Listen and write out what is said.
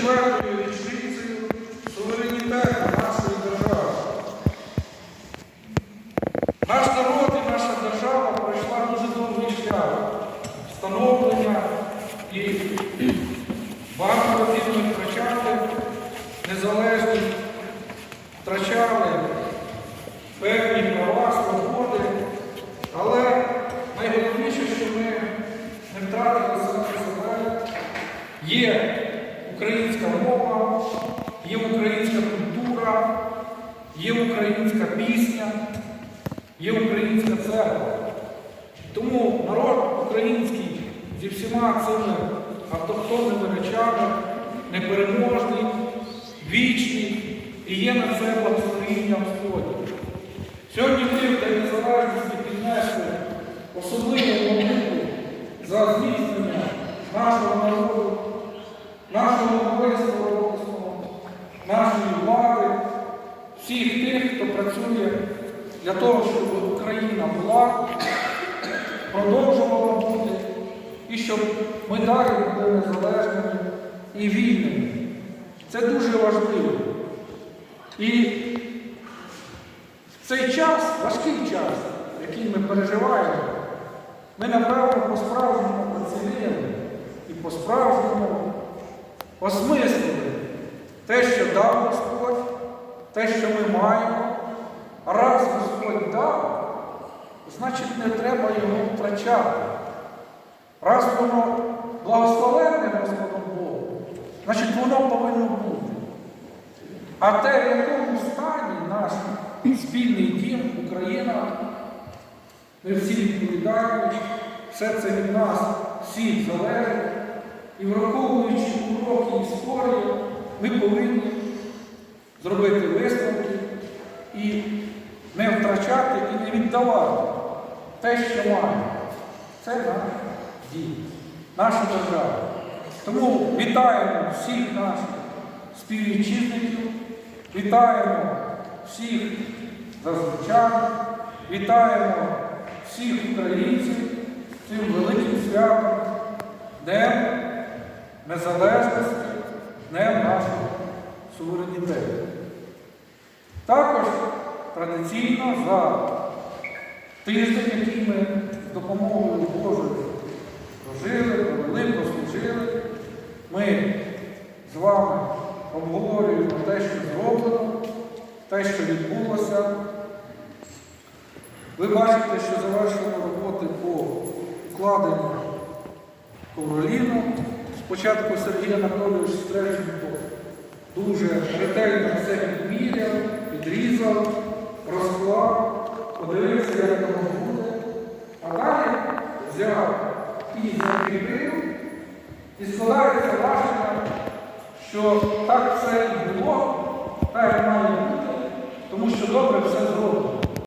74-ю річницею суверенітету нашої держави. Наш народ і наша держава пройшла дуже довгий шлях встановлення і багато мова, є українська культура, є українська пісня, є українська церква. Тому народ український зі всіма цими автохтонними речами непереможний, вічний і є на це благословіння Господь. Сьогодні ми День Незалежності піднесли особливу молитву за зміцнення нашого народу, нашого воїнства родного, нашої влади, всіх тих, хто працює для того, щоб Україна була, продовжувала бути, і щоб ми далі були незалежними і вільними. Це дуже важливо. І в цей час, важкий час, який ми переживаємо, ми, напевно, по-справжньому оцінили і по-справжньому осмислили те, що дав Господь, те, що ми маємо. Раз Господь дав, значить не треба його втрачати. Раз воно благословенне Господом Богом, значить воно повинно бути. А те, в якому стані наш спільний дім, Україна, ми всі відповідаємо, все це від нас всіх залежить. І враховуючи ми повинні зробити висновки і не втрачати і не віддавати те, що маємо. Це наш дім, наша держава. Тому вітаємо всіх наших співвітчизників, вітаємо всіх зазвичай, вітаємо всіх українців суверенітету. Також традиційно за тиждень, який ми з допомогою Божою прожили, провели, прослужили, ми з вами обговорюємо те, що зроблено, те, що відбулося. Ви бачите, що завершили роботи по укладенню ковроліну. Спочатку Сергій Анатолійович Стрельченко дуже ретельно все підміряв, підрізав, розклав, подивився, як воно буде. А далі взяв і закріпив, і складається враження, що так все і було, так і має бути, тому що добре все зроблено.